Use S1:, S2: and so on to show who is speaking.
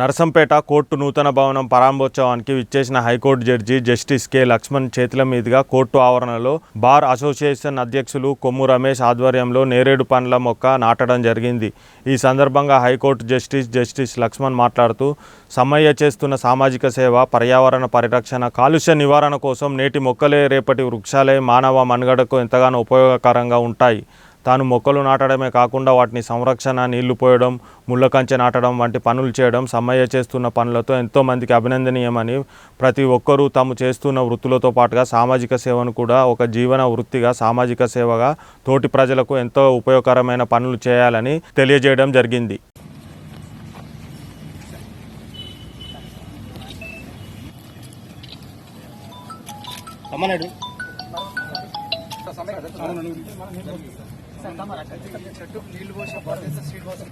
S1: Narsampet court నూతన భవనం ప్రారంభోత్సవానికి విచ్చేసిన high court judge justice K. Lakshman చేతుల మీదుగా కోర్టు ఆవరణలో బార్ అసోసియేషన్ అధ్యక్షులు కొమ్ము రమేష్ ఆధ్వర్యంలో నేరేడు పండ్ల మొక్క నాటడం జరిగింది. ఈ సందర్భంగా హైకోర్టు జస్టిస్ జస్టిస్ లక్ష్మణ్ మాట్లాడుతూ సమ్మయ్య చేస్తున్న సామాజిక సేవ పర్యావరణ పరిరక్షణ కాలుష్య నివారణ కోసం నేటి మొక్కలే రేపటి వృక్షాలే మానవ మనుగడకు ఎంతగానో ఉపయోగకరంగా ఉంటాయి. తాను మొక్కలు నాటడమే కాకుండా వాటిని సంరక్షణ నీళ్ళు పోయడం ముళ్ళ కంచె నాటడం వంటి పనులు చేయడం సమ్మయ్య చేస్తున్న పనులతో ఎంతో మందికి అభినందనీయమని ప్రతి ఒక్కరూ తాము చేస్తున్న వృత్తులతో పాటుగా సామాజిక సేవను కూడా ఒక జీవన వృత్తిగా సామాజిక సేవగా తోటి ప్రజలకు ఎంతో ఉపయోగకరమైన పనులు చేయాలని తెలియజేయడం జరిగింది.
S2: అమ్మనాడు
S3: చెట్టు నీళ్లు పోసిన బాధ్యత శ్రీనివాసం